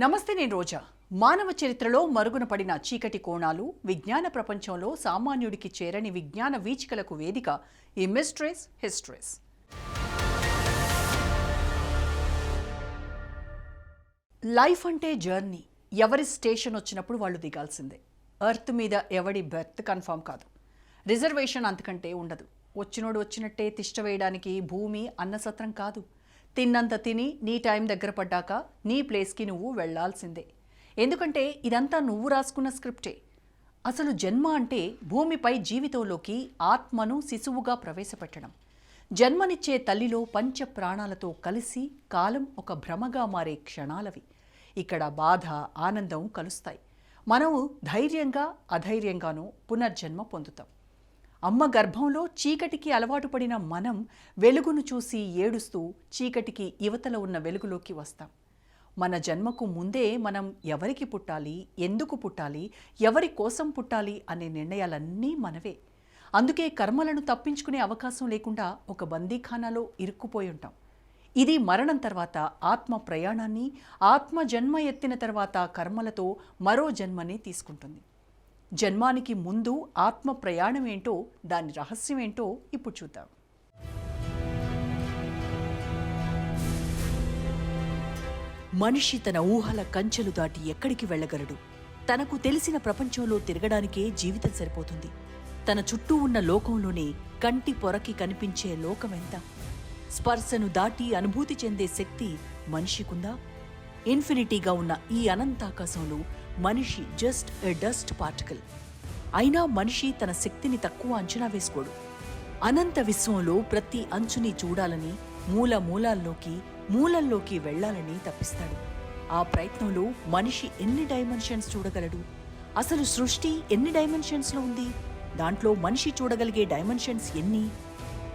నమస్తే నేను రోజా. మానవ చరిత్రలో మరుగున పడిన చీకటి కోణాలు విజ్ఞాన ప్రపంచంలో సామాన్యుడికి చేరని విజ్ఞాన వీచికలకు వేదిక ఈ మిస్ట్రీస్ హిస్టరీస్. లైఫ్ అంటే జర్నీ. ఎవరి స్టేషన్ వచ్చినప్పుడు వాళ్ళు దిగాల్సిందే. ఎర్త్ మీద ఎవడి బెర్త్ కన్ఫామ్ కాదు. రిజర్వేషన్ అంతకంటే ఉండదు. వచ్చినోడు వచ్చినట్టే తిష్ట వేయడానికి భూమి అన్నసత్రం కాదు. తిన్నంత తిని నీ టైం దగ్గర పడ్డాక నీ ప్లేస్కి నువ్వు వెళ్ళాల్సిందే. ఎందుకంటే ఇదంతా నువ్వు రాసుకున్న స్క్రిప్టే. అసలు జన్మ అంటే భూమిపై జీవితంలోకి ఆత్మను శిశువుగా ప్రవేశపెట్టడం. జన్మనిచ్చే తల్లిలో పంచ ప్రాణాలతో కలిసి కాలం ఒక భ్రమగా మారే క్షణాలవి. ఇక్కడ బాధ ఆనందం కలుస్తాయి. మనము ధైర్యంగా అధైర్యంగానూ పునర్జన్మ పొందుతాం. అమ్మ గర్భంలో చీకటికి అలవాటు పడిన మనం వెలుగును చూసి ఏడుస్తూ చీకటికి యువతల ఉన్న వెలుగులోకి వస్తాం. మన జన్మకు ముందే మనం ఎవరికి పుట్టాలి ఎందుకు పుట్టాలి ఎవరి కోసం పుట్టాలి అనే నిర్ణయాలన్నీ మనవే. అందుకే కర్మలను తప్పించుకునే అవకాశం లేకుండా ఒక బందీఖానాలో ఇరుక్కుపోయి ఉంటాం. ఇది మరణం తర్వాత ఆత్మ ప్రయాణాన్ని ఆత్మ జన్మ ఎత్తిన తర్వాత కర్మలతో మరో జన్మని తీసుకుంటుంది. జన్మానికి ముందు ఆత్మ ప్రయాణం ఏంటో దాని రహస్యం ఏంటో ఇప్పుడు చూద్దాం. మనిషి తన ఊహల కంచెలు దాటి ఎక్కడికి వెళ్ళగలడు? తనకు తెలిసిన ప్రపంచంలో తిరగడానికే జీవితం సరిపోతుంది. తన చుట్టూ ఉన్న లోకంలోనే కంటి పొరకి కనిపించే లోకమెంత స్పర్శను దాటి అనుభూతి చెందే శక్తి మనిషికుందా? ఇన్ఫినిటీగా ఉన్న ఈ అనంతాకాశంలో మనిషి జస్ట్ ఎ డస్ట్ పార్టికల్ అయినా మనిషి తన శక్తిని తక్కువ అంచనా వేసుకోడు. అనంత విశ్వంలో ప్రతి అంచుని చూడాలని మూల మూలాల్లోకి మూలల్లోకి వెళ్ళాలని తప్పిస్తాడు. ఆ ప్రయత్నంలో మనిషి ఎన్ని డైమెన్షన్స్ చూడగలడు? అసలు సృష్టి ఎన్ని డైమెన్షన్స్లో ఉంది? దాంట్లో మనిషి చూడగలిగే డైమెన్షన్స్ ఎన్ని?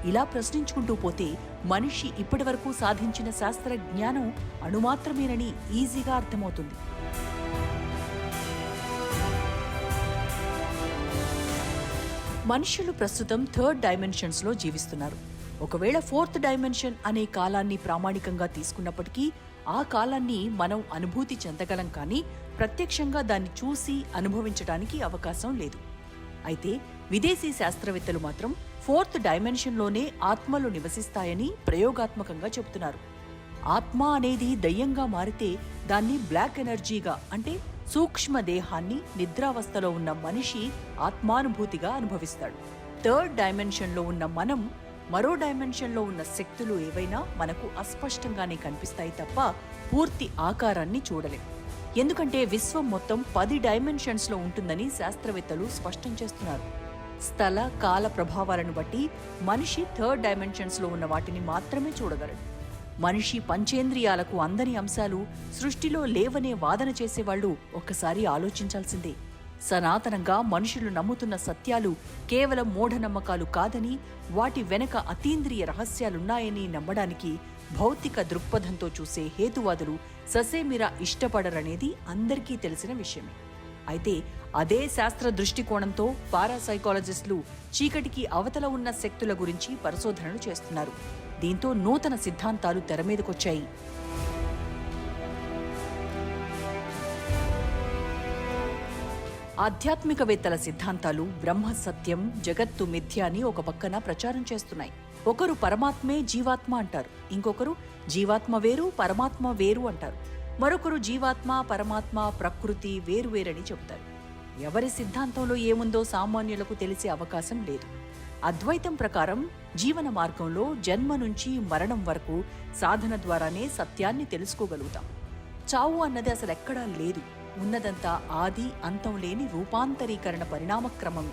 ఇలా ప్రశ్నించుకుంటూ పోతే మనిషి ఇప్పటివరకు సాధించిన శాస్త్ర జ్ఞానం అణుమాత్రమేనని ఈజీగా అర్థమవుతుంది. మనుషులు ప్రస్తుతం థర్డ్ డైమెన్షన్స్లో జీవిస్తున్నారు. ఒకవేళ ఫోర్త్ డైమెన్షన్ అనే కాలాన్ని ప్రామాణికంగా తీసుకున్నప్పటికీ ఆ కాలాన్ని మనం అనుభూతి చెందగలం కానీ ప్రత్యక్షంగా దాన్ని చూసి అనుభవించడానికి అవకాశం లేదు. అయితే విదేశీ శాస్త్రవేత్తలు మాత్రం ఫోర్త్ డైమెన్షన్లోనే ఆత్మలు నివసిస్తాయని ప్రయోగాత్మకంగా చెబుతున్నారు. ఆత్మ అనేది దయ్యంగా మారితే దాన్ని బ్లాక్ ఎనర్జీగా అంటే సూక్ష్మ దేహాన్ని నిద్రావస్థలో ఉన్న మనిషి ఆత్మానుభూతిగా అనుభవిస్తాడు. థర్డ్ డైమెన్షన్లో ఉన్న మనం మరో డైమెన్షన్లో ఉన్న శక్తులు ఏవైనా మనకు అస్పష్టంగానే కనిపిస్తాయి తప్ప పూర్తి ఆకారాన్ని చూడలేం. ఎందుకంటే విశ్వం మొత్తం పది డైమెన్షన్స్లో ఉంటుందని శాస్త్రవేత్తలు స్పష్టం చేస్తున్నారు. స్థల కాల ప్రభావాలను బట్టి మనిషి థర్డ్ డైమెన్షన్స్లో ఉన్న వాటిని మాత్రమే చూడగలడు. మనిషి పంచేంద్రియాలకు అందని అంశాలు సృష్టిలో లేవనే వాదన చేసేవాళ్ళు ఒక్కసారి ఆలోచించాల్సిందే. సనాతనంగా మనుషులు నమ్ముతున్న సత్యాలు కేవలం మూఢనమ్మకాలు కాదని వాటి వెనక అతీంద్రియ రహస్యాలున్నాయని నమ్మడానికి భౌతిక దృక్పథంతో చూసే హేతువాదులు ససేమిరా ఇష్టపడరనేది అందరికీ తెలిసిన విషయమే. అయితే అదే శాస్త్ర దృష్టికోణంతో పారాసైకాలజిస్టులు చీకటికి అవతల ఉన్న శక్తుల గురించి పరిశోధనలు చేస్తున్నారు. దీంతో నూతన సిద్ధాంతాలు తెరమీదకొచ్చాయి ఆధ్యాత్మికవేత్తల సిద్ధాంతాలు బ్రహ్మ సత్యం జగత్తు మిథ్య అని ఒక పక్కన ప్రచారం చేస్తున్నాయి. ఒకరు పరమాత్మే జీవాత్మ అంటారు. ఇంకొకరు జీవాత్మ వేరు పరమాత్మ వేరు అంటారు. మరొకరు జీవాత్మ పరమాత్మ ప్రకృతి వేరు వేరని చెబుతారు. ఎవరి సిద్ధాంతంలో ఏముందో సామాన్యులకు తెలిసే అవకాశం లేదు. అద్వైతం ప్రకారం జీవన మార్గంలో జన్మ నుంచి మరణం వరకు సాధన ద్వారానే సత్యాన్ని తెలుసుకోగలుగుతాం. చావు అన్నది అసలు ఎక్కడా లేదు. ఉన్నదంతా ఆది అంతం లేని రూపాంతరీకరణ పరిణామక్రమమే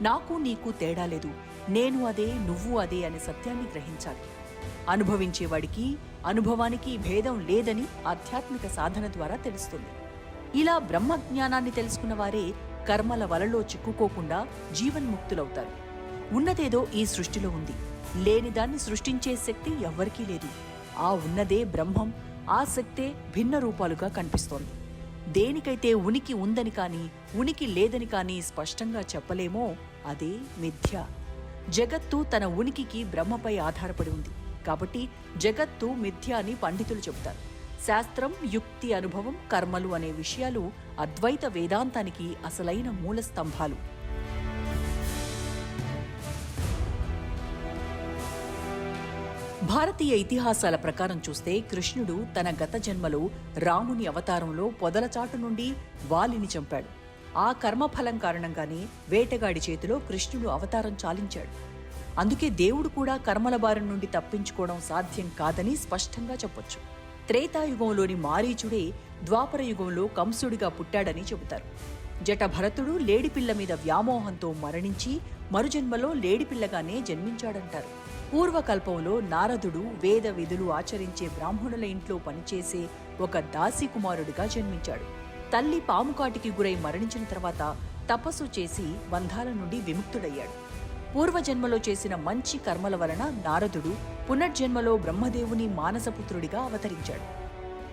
నాకు నీకు తేడా లేదు. నేను అదే నువ్వు అదే అనే సత్యాన్ని గ్రహించాలి. అనుభవించేవాడికి అనుభవానికి భేదం లేదని ఆధ్యాత్మిక సాధన ద్వారా తెలుస్తుంది. ఇలా బ్రహ్మజ్ఞానాన్ని తెలుసుకున్న వారే కర్మల వలలో చిక్కుకోకుండా జీవన్ముక్తులవుతారు. ఉన్నదేదో ఈ సృష్టిలో ఉంది. లేనిదాన్ని సృష్టించే శక్తి ఎవ్వరికీ లేదు. ఆ ఉన్నదే బ్రహ్మం ఆ శక్తే భిన్న రూపాలుగా కనిపిస్తోంది. దేనికైతే ఉనికి ఉందని కానీ ఉనికి లేదని కానీ స్పష్టంగా చెప్పలేమో అదే మిథ్య. జగత్తు తన ఉనికికి బ్రహ్మపై ఆధారపడి ఉంది. కాబట్టి జగత్తు మిథ్య అని పండితులు చెబుతారు. శాస్త్రం యుక్తి అనుభవం కర్మలు అనే విషయాలు అద్వైత వేదాంతానికి అసలైన మూల స్తంభాలు. భారతీయ ఇతిహాసాల ప్రకారం చూస్తే కృష్ణుడు తన గత జన్మలో రాముని అవతారంలో పొదలచాటు నుండి వాలిని చంపాడు. ఆ కర్మఫలం కారణంగానే వేటగాడి చేతిలో కృష్ణుడు అవతారం చాలించాడు. అందుకే దేవుడు కూడా కర్మల బారి నుండి తప్పించుకోవడం సాధ్యం కాదని స్పష్టంగా చెప్పొచ్చు. త్రేతాయుగంలోని మారీచుడే ద్వాపర యుగంలో కంసుడిగా పుట్టాడని చెబుతారు. జటభరతుడు లేడిపిల్ల మీద వ్యామోహంతో మరణించి మరుజన్మలో లేడిపిల్లగానే జన్మించాడంటారు. పూర్వకల్పంలో నారదుడు వేద విధులు ఆచరించే బ్రాహ్మణుల ఇంట్లో పనిచేసే ఒక దాసి కుమారుడిగా జన్మించాడు. తల్లి పాముకాటికి గురై మరణించిన తర్వాత తపస్సు చేసి బంధాల నుండి విముక్తుడయ్యాడు. పూర్వజన్మలో చేసిన మంచి కర్మల వలన నారదుడు పునర్జన్మలో బ్రహ్మదేవుని మానసపుత్రుడిగా అవతరించాడు.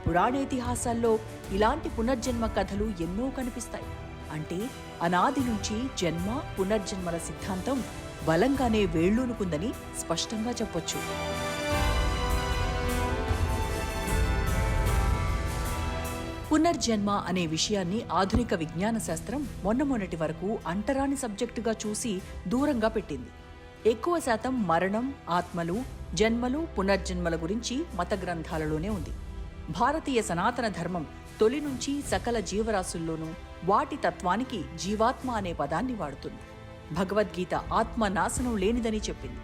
పురాణేతిహాసాల్లో ఇలాంటి పునర్జన్మ కథలు ఎన్నో కనిపిస్తాయి. అంటే అనాది నుంచి జన్మ పునర్జన్మల సిద్ధాంతం బలంగానే వేళ్ళూనుకుందని స్పష్టంగా చెప్పొచ్చు. పునర్జన్మ అనే విషయాన్ని ఆధునిక విజ్ఞాన శాస్త్రం మొన్న మొన్నటి వరకు అంటరాని సబ్జెక్టుగా చూసి దూరంగా పెట్టింది. ఎక్కువ శాతం మరణం ఆత్మలు జన్మలు పునర్జన్మల గురించి మత గ్రంథాలలోనే ఉంది. భారతీయ సనాతన ధర్మం తొలి నుంచి సకల జీవరాశుల్లోనూ వాటి తత్వానికి జీవాత్మ అనే పదాన్ని వాడుతుంది. భగవద్గీత ఆత్మ నాశనం లేనిదని చెప్పింది.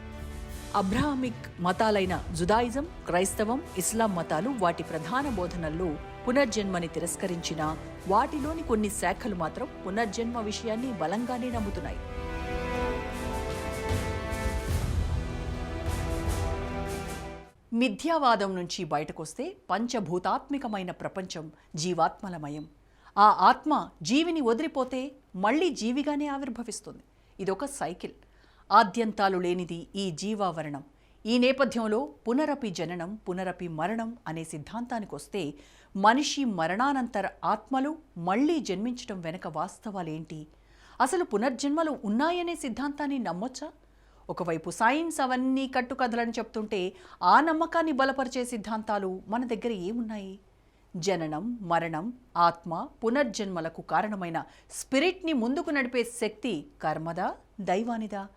అబ్రాహమిక్ మతాలైన జుదాయిజం క్రైస్తవం ఇస్లాం మతాలు వాటి ప్రధాన బోధనల్లో పునర్జన్మని తిరస్కరించిన వాటిలోని కొన్ని శాఖలు మాత్రం పునర్జన్మ విషయాన్ని బలంగానే నమ్ముతున్నాయి. మిథ్యావాదం నుంచి బయటకొస్తే పంచభూతాత్మికమైన ప్రపంచం జీవాత్మలమయం. ఆ ఆత్మ జీవిని వదిలిపోతే మళ్ళీ జీవిగానే ఆవిర్భవిస్తుంది. ఇదొక సైకిల్. ఆద్యంతాలు లేనిది ఈ జీవావరణం. ఈ నేపథ్యంలో పునరపి జననం పునరపి మరణం అనే సిద్ధాంతానికొస్తే మనిషి మరణానంతర ఆత్మలు మళ్ళీ జన్మించటం వెనక వాస్తవాలేంటి? అసలు పునర్జన్మలు ఉన్నాయనే సిద్ధాంతాన్ని నమ్మొచ్చా? ఒకవైపు సైన్స్ అవన్నీ కట్టుకథలని చెప్తుంటే ఆ నమ్మకాన్ని బలపరిచే సిద్ధాంతాలు మన దగ్గర ఏమున్నాయి? జననం మరణం ఆత్మ పునర్జన్మలకు కారణమైన స్పిరిట్ని ముందుకు నడిపే శక్తి కర్మదా? దైవానిదా?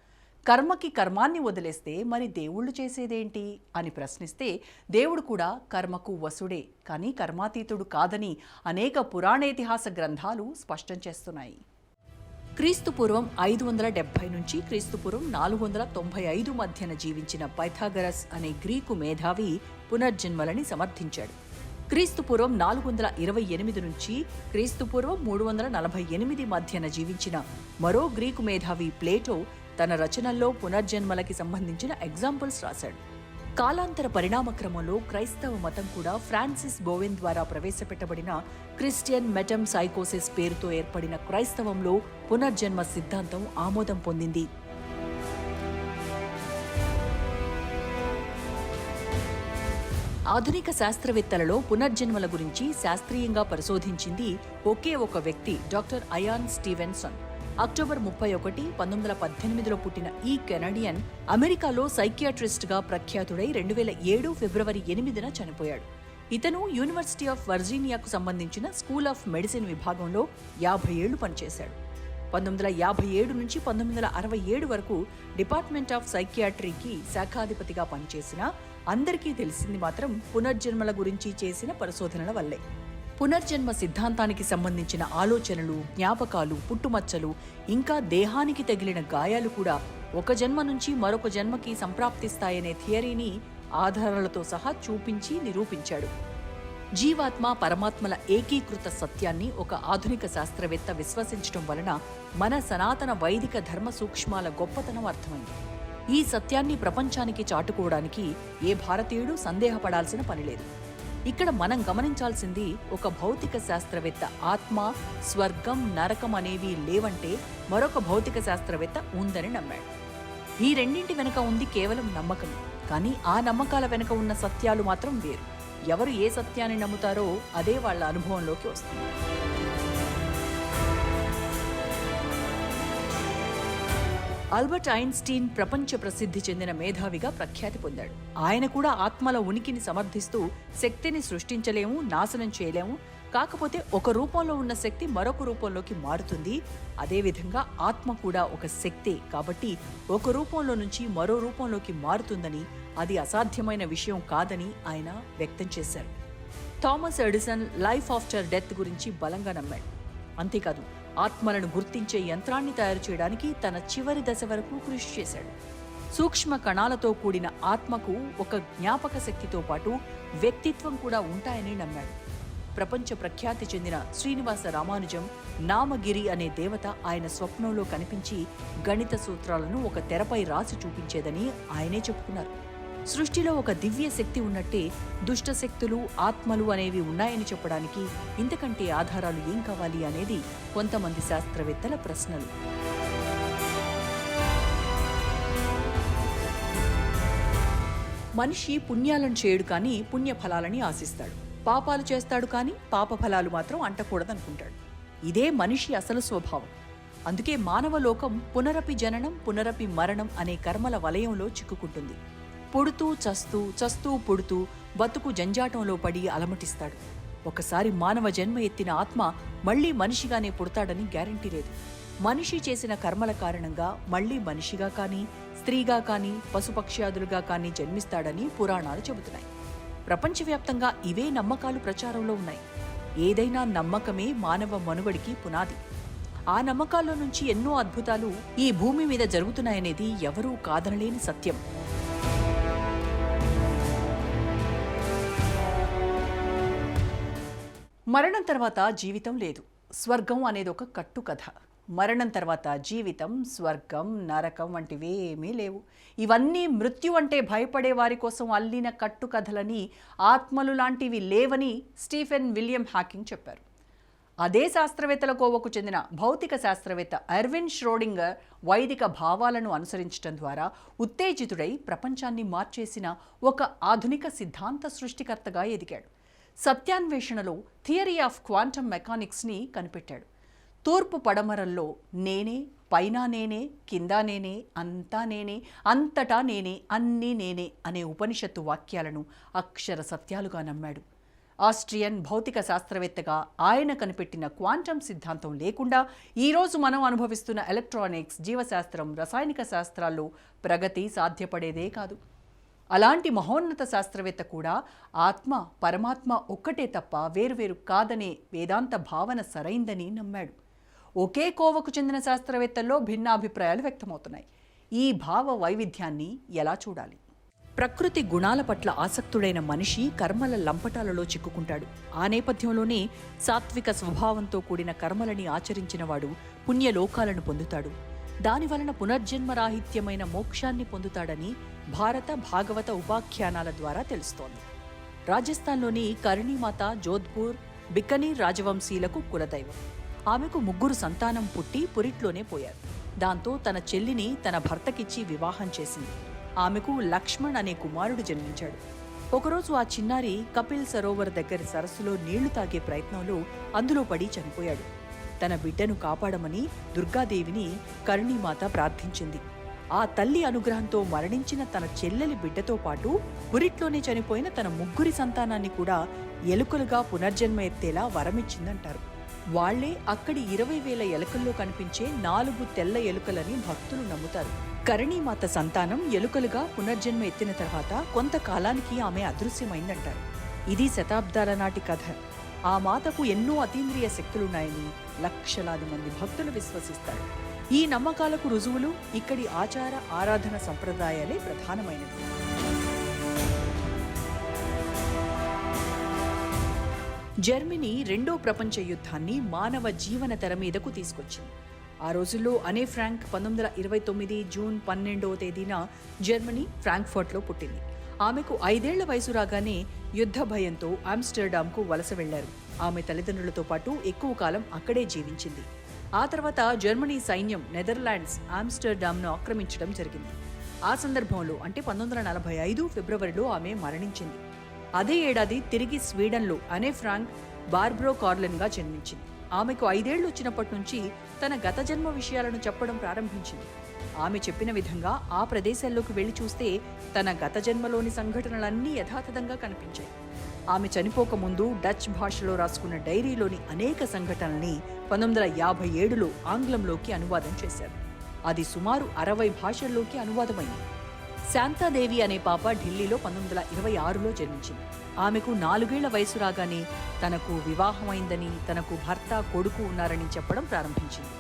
కర్మకి కర్మాన్ని వదిలేస్తే మరి దేవుళ్ళు చేసేదేంటి? అని ప్రశ్నిస్తే దేవుడు కూడా కర్మకు వసుడే కానీ కర్మాతీతుడు కాదని అనేక పురాణేతిహాస గ్రంథాలు స్పష్టం చేస్తున్నాయి. క్రీస్తుపూర్వం ఐదు వందల డెబ్బై నుంచి క్రీస్తుపూర్వం నాలుగు వందల తొంభై ఐదు మధ్యన జీవించిన పైథాగరస్ అనే గ్రీకు మేధావి పునర్జన్మలని సమర్థించాడు. క్రీస్తుపూర్వం నాలుగు వందల ఇరవై ఎనిమిది నుంచి క్రీస్తుపూర్వం మూడు వందల నలభై ఎనిమిది మధ్యన జీవించిన మరో గ్రీకు మేధావి ప్లేటో తన రచనల్లో పునర్జన్మలకి సంబంధించిన ఎగ్జాంపుల్స్ రాశాడు. కాలాంతర పరిణామ క్రమంలో క్రైస్తవ మతం కూడా ఫ్రాన్సిస్ బోవెన్ ద్వారా ప్రవేశపెట్టబడిన క్రిస్టియన్ మెటమ్ సైకోసిస్ పేరుతో ఏర్పడిన క్రైస్తవంలో పునర్జన్మ సిద్ధాంతం ఆమోదం పొందింది. ఆధునిక శాస్త్రవేత్తలలో పునర్జన్మల గురించి శాస్త్రీయంగా పరిశోధించింది ఒకే ఒక వ్యక్తి డాక్టర్ అయాన్ స్టీవెన్సన్. అక్టోబర్ ముప్పై ఒకటి పంతొమ్మిది వందల పద్దెనిమిదిలో పుట్టిన ఈ కెనడియన్ అమెరికాలో సైకియాట్రిస్ట్గా ప్రఖ్యాతుడై రెండు వేల ఏడు ఫిబ్రవరి ఎనిమిదిన చనిపోయాడు. ఇతను యూనివర్సిటీ ఆఫ్ వర్జీనియాకు సంబంధించిన స్కూల్ ఆఫ్ మెడిసిన్ విభాగంలో యాభై ఏళ్ళు పనిచేశాడు. పంతొమ్మిది వందల యాభై ఏడు నుంచి పంతొమ్మిది వందల అరవై ఏడు వరకు డిపార్ట్మెంట్ ఆఫ్ సైకియాట్రీకి శాఖాధిపతిగా పనిచేసిన అందరికీ తెలిసింది మాత్రం పునర్జన్మల గురించి చేసిన పరిశోధనల వల్లే. పునర్జన్మ సిద్ధాంతానికి సంబంధించిన ఆలోచనలు జ్ఞాపకాలు పుట్టుమచ్చలు ఇంకా దేహానికి తగిలిన గాయాలు కూడా ఒక జన్మ నుంచి మరొక జన్మకి సంప్రాప్తిస్తాయనే థియరీని ఆధారాలతో సహా చూపించి నిరూపించాడు. జీవాత్మ పరమాత్మల ఏకీకృత సత్యాన్ని ఒక ఆధునిక శాస్త్రవేత్త విశ్వసించడం వలన మన సనాతన వైదిక ధర్మ సూక్ష్మాల గొప్పతనం అర్థమైంది. ఈ సత్యాన్ని ప్రపంచానికి చాటుకోవడానికి ఏ భారతీయుడు సందేహపడాల్సిన పనిలేదు ఇక్కడ మనం గమనించాల్సింది ఒక భౌతిక శాస్త్రవేత్త ఆత్మ స్వర్గం నరకం అనేవి లేవంటే మరొక భౌతిక శాస్త్రవేత్త ఉందని నమ్మాడు. ఈ రెండింటి వెనుక ఉంది కేవలం నమ్మకం కానీ ఆ నమ్మకాల వెనుక ఉన్న సత్యాలు మాత్రం వేరు. ఎవరు ఏ సత్యాన్ని నమ్ముతారో అదే వాళ్ళ అనుభవంలోకి వస్తుంది. ఆల్బర్ట్ ఐన్స్టీన్ ప్రపంచ ప్రసిద్ధి చెందిన మేధావిగా ప్రఖ్యాతి పొందాడు. ఆయన కూడా ఆత్మల ఉనికిని సమర్థిస్తూ శక్తిని సృష్టించలేము నాశనం చేయలేము కాకపోతే ఒక రూపంలో ఉన్న శక్తి మరొక రూపంలోకి మారుతుంది. అదేవిధంగా ఆత్మ కూడా ఒక శక్తే. కాబట్టి ఒక రూపంలో నుంచి మరో రూపంలోకి మారుతుందని అది అసాధ్యమైన విషయం కాదని ఆయన వ్యక్తం చేశారు. Thomas Edison life after death గురించి బలంగా నమ్మాడు. అంతేకాదు ఆత్మలను గుర్తించే యంత్రాన్ని తయారు చేయడానికి తన చివరి దశ వరకు కృషి చేశాడు. సూక్ష్మ కణాలతో కూడిన ఆత్మకు ఒక జ్ఞాపక శక్తితో పాటు వ్యక్తిత్వం కూడా ఉంటాయని నమ్మాడు. ప్రపంచ ప్రఖ్యాతి చెందిన శ్రీనివాస రామానుజం నామగిరి అనే దేవత ఆయన స్వప్నంలో కనిపించి గణిత సూత్రాలను ఒక తెరపై రాసి చూపించేదని ఆయనే చెప్పుకున్నారు. సృష్టిలో ఒక దివ్య శక్తి ఉన్నట్టే దుష్ట శక్తులు ఆత్మలు అనేవి ఉన్నాయని చెప్పడానికి ఇంతకంటే ఆధారాలు ఏం కావాలి అనేది కొంతమంది శాస్త్రవేత్తల ప్రశ్నలు. మనిషి పుణ్యాలను చేయడు కానీ పుణ్యఫలాలని ఆశిస్తాడు. పాపాలు చేస్తాడు కానీ పాప ఫలాలు మాత్రం అంటకూడదనుకుంటాడు. ఇదే మనిషి అసలు స్వభావం. అందుకే మానవ లోకం పునరపి జననం పునరపి మరణం అనే కర్మల వలయంలో చిక్కుకుంటుంది. పుడుతూ చస్తూ చస్తూ పుడుతూ బతుకు జంజాటంలో పడి అలమటిస్తాడు. ఒకసారి మానవ జన్మ ఎత్తిన ఆత్మ మళ్ళీ మనిషిగానే పుడతాడని గ్యారంటీ లేదు. మనిషి చేసిన కర్మల కారణంగా మళ్ళీ మనిషిగా కానీ స్త్రీగా కానీ పశుపక్ష్యాదులుగా కానీ జన్మిస్తాడని పురాణాలు చెబుతున్నాయి. ప్రపంచవ్యాప్తంగా ఇవే నమ్మకాలు ప్రచారంలో ఉన్నాయి. ఏదైనా నమ్మకమే మానవ మనుగడికి పునాది. ఆ నమ్మకాల్లో నుంచి ఎన్నో అద్భుతాలు ఈ భూమి మీద జరుగుతున్నాయనేది ఎవరూ కాదనలేని సత్యం. మరణం తర్వాత జీవితం లేదు. స్వర్గం అనేది ఒక కట్టు కథ మరణం తర్వాత జీవితం స్వర్గం నరకం వంటివి ఏమీ లేవు. ఇవన్నీ మృత్యు అంటే భయపడే వారి కోసం అల్లిన కట్టుకథలని ఆత్మలు లాంటివి లేవని స్టీఫెన్ విలియం హాకింగ్ చెప్పారు. అదే శాస్త్రవేత్తల కోవకు చెందిన భౌతిక శాస్త్రవేత్త అర్విన్ ష్రోడింగర్ వైదిక భావాలను అనుసరించడం ద్వారా ఉత్తేజితుడై ప్రపంచాన్ని మార్చేసిన ఒక ఆధునిక సిద్ధాంత సృష్టికర్తగా ఎదిగాడు. సత్యాన్వేషణలో థియరీ ఆఫ్ క్వాంటమ్ మెకానిక్స్ని కనిపెట్టాడు. తూర్పు పడమరల్లో నేనే పైన నేనే కింద నేనే అంతా నేనే అంతటా నేనే అన్నీ నేనే అనే ఉపనిషత్తు వాక్యాలను అక్షర సత్యాలుగా నమ్మాడు. ఆస్ట్రియన్ భౌతిక శాస్త్రవేత్తగా ఆయన కనిపెట్టిన క్వాంటమ్ సిద్ధాంతం లేకుండా ఈరోజు మనం అనుభవిస్తున్న ఎలక్ట్రానిక్స్ జీవశాస్త్రం రసాయనిక శాస్త్రాల్లో ప్రగతి సాధ్యపడేదే కాదు. అలాంటి మహోన్నత శాస్త్రవేత్త కూడా ఆత్మ పరమాత్మ ఒక్కటే తప్ప వేరువేరు కాదనే వేదాంత భావన సరైందని నమ్మాడు. ఒకే కోవకు చెందిన శాస్త్రవేత్తల్లో భిన్నాభిప్రాయాలు వ్యక్తమవుతున్నాయి. ఈ భావ వైవిధ్యాన్ని ఎలా చూడాలి? ప్రకృతి గుణాల పట్ల ఆసక్తుడైన మనిషి కర్మల లంపటాలలో చిక్కుకుంటాడు. ఆ నేపథ్యంలోనే సాత్విక స్వభావంతో కూడిన కర్మలని ఆచరించినవాడు పుణ్యలోకాలను పొందుతాడు. దాని వలన పునర్జన్మరాహిత్యమైన మోక్షాన్ని పొందుతాడని భారత భాగవత ఉపాఖ్యానాల ద్వారా తెలుస్తోంది. రాజస్థాన్లోని కరణీమాత జోధ్పూర్ బికనీర్ రాజవంశీలకు కులదైవం. ఆమెకు ముగ్గురు సంతానం పుట్టి పురిట్లోనే పోయారు. దాంతో తన చెల్లిని తన భర్తకిచ్చి వివాహం చేసింది. ఆమెకు లక్ష్మణ్ అనే కుమారుడు జన్మించాడు. ఒకరోజు ఆ చిన్నారి కపిల్ సరోవర్ దగ్గర సరస్సులో నీళ్ళు తాగే ప్రయత్నంలో అందులో పడి చనిపోయాడు. తన బిడ్డను కాపాడమని దుర్గాదేవిని కరుణీమాత ప్రార్థించింది. ఆ తల్లి అనుగ్రహంతో మరణించిన తన చెల్లెలి బిడ్డతో పాటు పురిట్లోనే చనిపోయిన తన ముగ్గురి సంతానాన్ని కూడా ఎలుకలుగా పునర్జన్మ ఎత్తేలా వరమిచ్చిందంటారు. వాళ్ళే అక్కడి ఇరవై వేల ఎలుకల్లో కనిపించే నాలుగు తెల్ల ఎలుకలని భక్తులు నమ్ముతారు. కరణీమాత సంతానం ఎలుకలుగా పునర్జన్మ ఎత్తిన తర్వాత కొంతకాలానికి ఆమె అదృశ్యమైందంటారు. ఇది శతాబ్దాల నాటి కథ. ఆ మాతకు ఎన్నో అతీంద్రియ శక్తులున్నాయని లక్షలాది మంది భక్తులు విశ్వసిస్తారు. ఈ నమ్మకాలకు రుజువులు ఇక్కడి ఆచార ఆరాధన సంప్రదాయాలే ప్రధానమైనవి. జర్మనీ రెండో ప్రపంచ యుద్ధాన్ని మానవ జీవన తెర మీదకు తీసుకొచ్చింది. ఆ రోజుల్లో అనే ఫ్రాంక్ పంతొమ్మిది వందల ఇరవై తొమ్మిది జూన్ పన్నెండవ తేదీన జర్మనీ ఫ్రాంక్ఫర్ట్లో పుట్టింది. ఆమెకు ఐదేళ్ళ వయసు రాగానే యుద్ధ భయంతో ఆమ్స్టర్డామ్కు వలస వెళ్ళారు. ఆమె తల్లిదండ్రులతో పాటు ఎక్కువ కాలం అక్కడే జీవించింది. ఆ తర్వాత జర్మనీ సైన్యం నెదర్లాండ్స్ ఆమ్స్టర్డామ్ను ఆక్రమించడం జరిగింది. ఆ సందర్భంలో అంటే పంతొమ్మిది వందల నలభై ఐదు ఫిబ్రవరిలో ఆమె మరణించింది. అదే ఏడాది తిరిగి స్వీడన్లో అనే ఫ్రాంక్ బార్బ్రో కార్లెన్గా జన్మించింది. ఆమెకు ఐదేళ్ళు వచ్చినప్పటి నుంచి తన గత జన్మ విషయాలను చెప్పడం ప్రారంభించింది. ఆమె చెప్పిన విధంగా ఆ ప్రదేశాల్లోకి వెళ్ళి చూస్తే తన గత జన్మలోని సంఘటనలన్నీ యథాతథంగా కనిపించాయి. ఆమె చనిపోకముందు డచ్ భాషలో రాసుకున్న డైరీలోని అనేక సంఘటనల్ని పంతొమ్మిది వందల యాభై ఏడులో ఆంగ్లంలోకి అనువాదం చేశారు. అది సుమారు అరవై భాషల్లోకి అనువాదమైంది. శాంతాదేవి అనే పాప ఢిల్లీలో పంతొమ్మిది వందల ఇరవై ఆరులో జన్మించింది. ఆమెకు నాలుగేళ్ళ వయసు రాగానే తనకు వివాహమైందని తనకు భర్త కొడుకు ఉన్నారని చెప్పడం ప్రారంభించింది.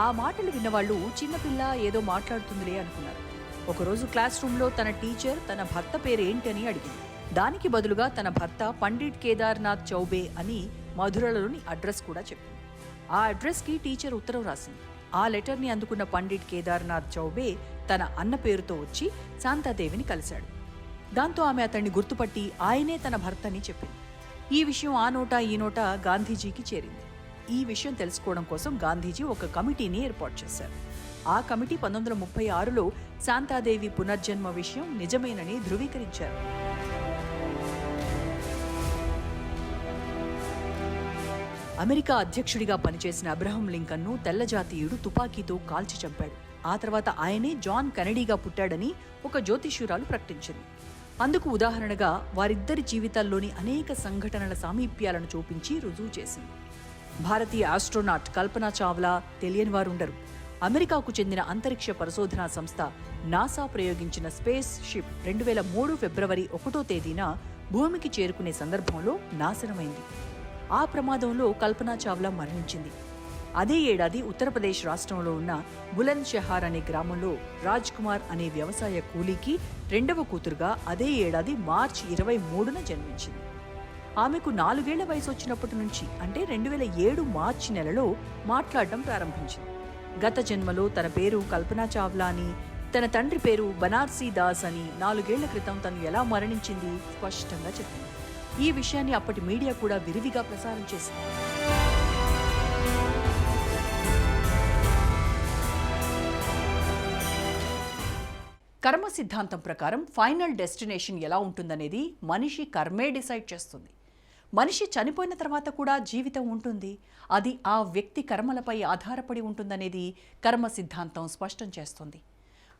ఆ మాటలు విన్నవాళ్ళు చిన్నపిల్ల ఏదో మాట్లాడుతుందిలే అనుకున్నారు. ఒకరోజు క్లాస్ రూమ్లో తన టీచర్ తన భర్త పేరేంటని అని అడిగింది. దానికి బదులుగా తన భర్త పండిట్ కేదార్నాథ్ చౌబే అని మధురలోని అడ్రస్ కూడా చెప్పింది. ఆ అడ్రస్కి టీచర్ ఉత్తరం రాసింది. ఆ లెటర్ని అందుకున్న పండిట్ కేదార్నాథ్ చౌబే తన అన్న పేరుతో వచ్చి శాంతాదేవిని కలిశాడు. దాంతో ఆమె అతన్ని గుర్తుపట్టి ఆయనే తన భర్తని చెప్పింది. ఈ విషయం ఆ నోట ఈ నోట గాంధీజీకి చేరింది. ఈ విషయం తెలుసుకోవడం కోసం గాంధీజీ ఒక కమిటీని ఏర్పాటు చేశారు. ఆ కమిటీ పంతొమ్మిది వందల ముప్పై ఆరులో శాంతాదేవి పునర్జన్మ విషయం నిజమేనని ధృవీకరించారు. అమెరికా అధ్యక్షుడిగా పనిచేసిన అబ్రహం లింకన్ను తెల్లజాతీయుడు తుపాకీతో కాల్చి చంపాడు. ఆ తర్వాత ఆయనే జాన్ కెనడీగా పుట్టాడని ఒక జ్యోతిష్యురాలు ప్రకటించింది. అందుకు ఉదాహరణగా వారిద్దరి జీవితాల్లోని అనేక సంఘటనల సామీప్యాలను చూపించి రుజువు చేసింది. భారతీయ ఆస్ట్రోనాట్ కల్పనా చావ్లా తెలియని వారుండరు. అమెరికాకు చెందిన అంతరిక్ష పరిశోధనా సంస్థ నాసా ప్రయోగించిన స్పేస్ షిప్ రెండు వేల మూడు ఫిబ్రవరి ఒకటో తేదీన భూమికి చేరుకునే సందర్భంలో నాశనమైంది. ఆ ప్రమాదంలో కల్పనా చావ్లా మరణించింది. అదే ఏడాది ఉత్తరప్రదేశ్ రాష్ట్రంలో ఉన్న బులంద్ షహార్ అనే గ్రామంలో రాజ్ కుమార్ అనే వ్యవసాయ కూలీకి రెండవ కూతురుగా అదే ఏడాది మార్చి ఇరవై మూడున జన్మించింది. ఆమెకు నాలుగేళ్ళ వయసు వచ్చినప్పటి నుంచి అంటే రెండు వేల ఏడు మార్చి నెలలో మాట్లాడడం ప్రారంభించింది. గత జన్మలో తన పేరు కల్పనా చావ్లా అని తన తండ్రి పేరు బనార్సీ దాస్ అని నాలుగేళ్ళ క్రితం తను ఎలా మరణించింది స్పష్టంగా చెప్పింది ఈ విషయాన్ని అప్పటి మీడియా కూడా విరివిగా ప్రసారం చేసింది. కర్మ సిద్ధాంతం ప్రకారం ఫైనల్ డెస్టినేషన్ ఎలా ఉంటుందనేది మనిషి కర్మే డిసైడ్ చేస్తుంది. మనిషి చనిపోయిన తర్వాత కూడా జీవితం ఉంటుంది. అది ఆ వ్యక్తి కర్మలపై ఆధారపడి ఉంటుందనేది కర్మ సిద్ధాంతం స్పష్టం చేస్తుంది.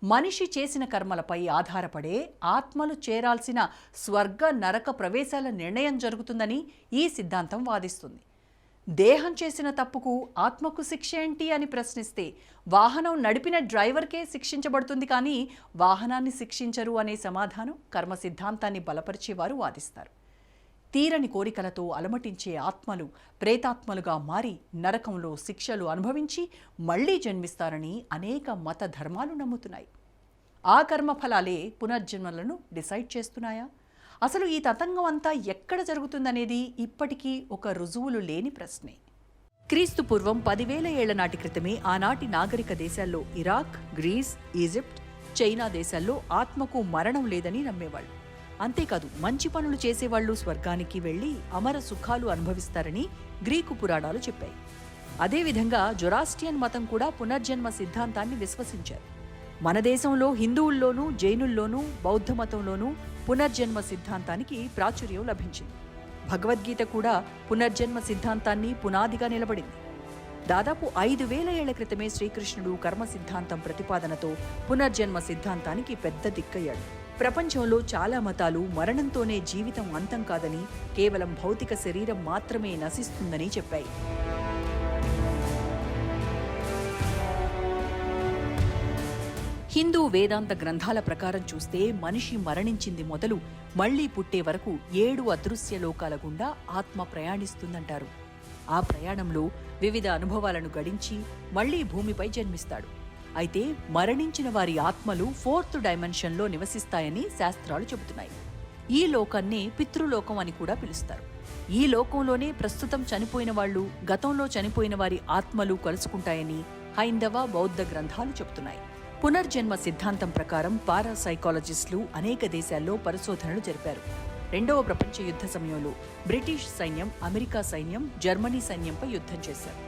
మనిషి చేసిన కర్మలపై ఆధారపడే ఆత్మలు చేరాల్సిన స్వర్గ నరక ప్రవేశాల నిర్ణయం జరుగుతుందని ఈ సిద్ధాంతం వాదిస్తుంది. దేహం చేసిన తప్పుకు ఆత్మకు శిక్ష ఏంటి అని ప్రశ్నిస్తే వాహనం నడిపిన డ్రైవర్కే శిక్షించబడుతుంది కానీ వాహనాన్ని శిక్షించరు అనే సమాధానం కర్మ సిద్ధాంతాన్ని బలపరిచేవారు వాదిస్తారు. తీరని కోరికలతో అలమటించే ఆత్మలు ప్రేతాత్మలుగా మారి నరకంలో శిక్షలు అనుభవించి మళ్ళీ జన్మిస్తారని అనేక మత ధర్మాలు నమ్ముతున్నాయి. ఆ కర్మఫలాలే పునర్జన్మలను డిసైడ్ చేస్తున్నాయా? అసలు ఈ తతంగం అంతా ఎక్కడ జరుగుతుందనేది ఇప్పటికీ ఒక రుజువులు లేని ప్రశ్నే. క్రీస్తు పూర్వం పదివేల ఏళ్ళ నాటి క్రితమే ఆనాటి నాగరిక దేశాల్లో ఇరాక్ గ్రీస్ ఈజిప్ట్ చైనా దేశాల్లో ఆత్మకు మరణం లేదని నమ్మేవాళ్ళు. అంతేకాదు మంచి పనులు చేసేవాళ్ళు స్వర్గానికి వెళ్ళి అమర సుఖాలు అనుభవిస్తారని గ్రీకు పురాణాలు చెప్పాయి. అదేవిధంగా జొరాస్టియన్ మతం కూడా పునర్జన్మ సిద్ధాంతాన్ని విశ్వసించారు. మన దేశంలో హిందువుల్లోనూ జైనుల్లోనూ బౌద్ధ మతంలోనూ పునర్జన్మ సిద్ధాంతానికి ప్రాచుర్యం లభించింది. భగవద్గీత కూడా పునర్జన్మ సిద్ధాంతాన్ని పునాదిగా నిలబడింది. దాదాపు ఐదు వేల ఏళ్ళ క్రితమే శ్రీకృష్ణుడు కర్మ సిద్ధాంతం ప్రతిపాదనతో పునర్జన్మ సిద్ధాంతానికి పెద్ద దిక్కయ్యాడు. ప్రపంచంలో చాలా మతాలు మరణంతోనే జీవితం అంతం కాదని కేవలం భౌతిక శరీరం మాత్రమే నశిస్తుందని చెప్పాయి. హిందూ వేదాంత గ్రంథాల ప్రకారం చూస్తే మనిషి మరణించింది మొదలు మళ్ళీ పుట్టే వరకు ఏడు అదృశ్య లోకాల గుండా ఆత్మ ప్రయాణిస్తుందంటారు. ఆ ప్రయాణంలో వివిధ అనుభవాలను గడించి మళ్ళీ భూమిపై జన్మిస్తాడు. అయితే మరణించిన వారి ఆత్మలు ఫోర్త్ డైమెన్షన్లో నివసిస్తాయని శాస్త్రాలు చెబుతున్నాయి. ఈ లోకాన్నే పితృలోకం అని కూడా పిలుస్తారు. ఈ లోకంలోనే ప్రస్తుతం చనిపోయిన వాళ్ళు గతంలో చనిపోయిన వారి ఆత్మలు కలుసుకుంటాయని హైందవ బౌద్ధ గ్రంథాలు చెబుతున్నాయి. పునర్జన్మ సిద్ధాంతం ప్రకారం పారాసైకాలజిస్టులు అనేక దేశాల్లో పరిశోధనలు జరిపారు. రెండవ ప్రపంచ యుద్ధ సమయంలో బ్రిటిష్ సైన్యం అమెరికా సైన్యం జర్మనీ సైన్యంపై యుద్ధం చేశారు.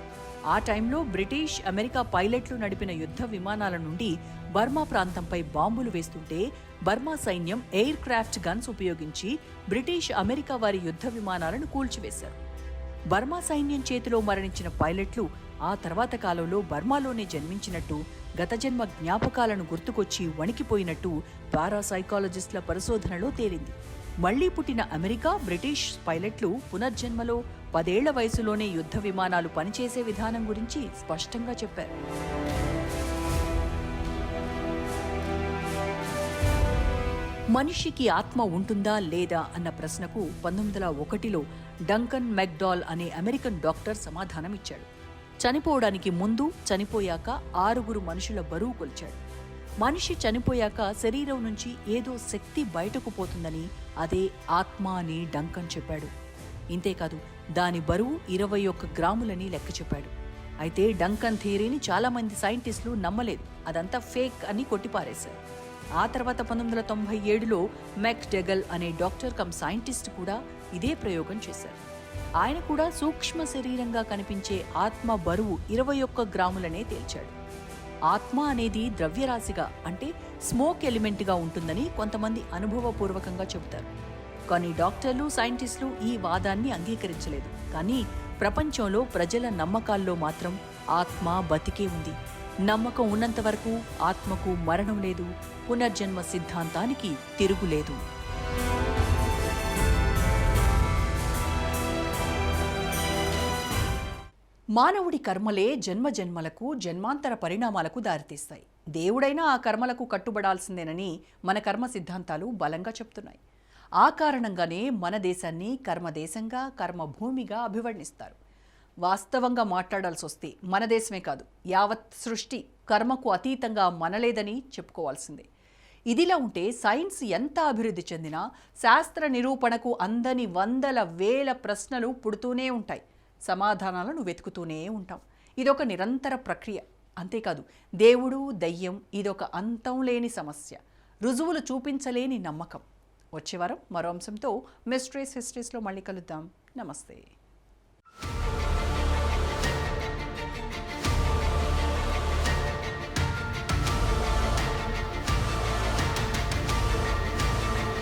ఆ టైంలో బ్రిటిష్ అమెరికా పైలట్లు నడిపిన యుద్ధ విమానాల నుండి బర్మా ప్రాంతంపై బాంబులు వేస్తుంటే బర్మా సైన్యం ఎయిర్ క్రాఫ్ట్ గన్స్ ఉపయోగించి బ్రిటిష్ అమెరికా వారి యుద్ధ విమానాలను కూల్చివేశారు. బర్మా సైన్యం చేతిలో మరణించిన పైలట్లు ఆ తర్వాత కాలంలో బర్మాలోనే జన్మించినట్టు గత జన్మ జ్ఞాపకాలను గుర్తుకొచ్చి వణికిపోయినట్టు పారాసైకాలజిస్టుల పరిశోధనలో తేలింది. మళ్ళీ పుట్టిన అమెరికా బ్రిటిష్ పైలట్లు పునర్జన్మలో పదేళ్ళ వయసులోనే యుద్ధ విమానాలు పనిచేసే విధానం గురించి స్పష్టంగా చెప్పారు. మనిషికి ఆత్మ ఉంటుందా లేదా అన్న ప్రశ్నకు పంతొమ్మిది వందల ఒకటిలో డంకన్ మెక్డాల్ అనే అమెరికన్ డాక్టర్ సమాధానమిచ్చాడు. చనిపోవడానికి ముందు చనిపోయాక ఆరుగురు మనుషుల బరువు కొలిచాడు. మనిషి చనిపోయాక శరీరం నుంచి ఏదో శక్తి బయటకు పోతుందని అదే ఆత్మ అని డంకన్ చెప్పాడు. ఇంతేకాదు దాని బరువు ఇరవై ఒక్క గ్రాములని లెక్క చెప్పాడు. అయితే డంకన్ థియరీని చాలామంది సైంటిస్టులు నమ్మలేదు. అదంతా ఫేక్ అని కొట్టిపారేశారు. ఆ తర్వాత పంతొమ్మిది వందల తొంభై ఏడులో మెక్ డెగల్ అనే డాక్టర్ కమ్ సైంటిస్ట్ కూడా ఇదే ప్రయోగం చేశారు. ఆయన కూడా సూక్ష్మ శరీరంగా కనిపించే ఆత్మ బరువు ఇరవై ఒక్క గ్రాములనే తేల్చాడు. ఆత్మ అనేది ద్రవ్యరాశిగా అంటే స్మోక్ ఎలిమెంట్గా ఉంటుందని కొంతమంది అనుభవపూర్వకంగా చెబుతారు. కానీ డాక్టర్లు సైంటిస్టులు ఈ వాదాన్ని అంగీకరించలేదు. కానీ ప్రపంచంలో ప్రజల నమ్మకాల్లో మాత్రం ఆత్మ బతికే ఉంది. నమ్మకం ఉన్నంత వరకు ఆత్మకు మరణం లేదు పునర్జన్మ సిద్ధాంతానికి తిరుగులేదు మానవుడి కర్మలే జన్మ జన్మలకు జన్మాంతర పరిణామాలకు దారితీస్తాయి. దేవుడైనా ఆ కర్మలకు కట్టుబడాల్సిందేనని మన కర్మ సిద్ధాంతాలు బలంగా చెప్తున్నాయి. ఆ కారణంగానే మన దేశాన్ని కర్మదేశంగా కర్మభూమిగా అభివర్ణిస్తారు. వాస్తవంగా మాట్లాడాల్సి వస్తే మన దేశమే కాదు యావత్ సృష్టి కర్మకు అతీతంగా మనలేదని చెప్పుకోవాల్సిందే. ఇదిలా ఉంటే సైన్స్ ఎంత అభివృద్ధి చెందినా శాస్త్ర నిరూపణకు అందని వందల వేల ప్రశ్నలు పుడుతూనే ఉంటాయి. సమాధానాలను వెతుకుతూనే ఉంటాం ఇదొక నిరంతర ప్రక్రియ. అంతేకాదు దేవుడు దయ్యం ఇదొక అంతం లేని సమస్య. రుజువులు చూపించలేని నమ్మకం. వచ్చే వారం మరో అంశంతో మిస్ట్రీస్ హిస్టరీస్లో మళ్ళీ కలుద్దాం. నమస్తే.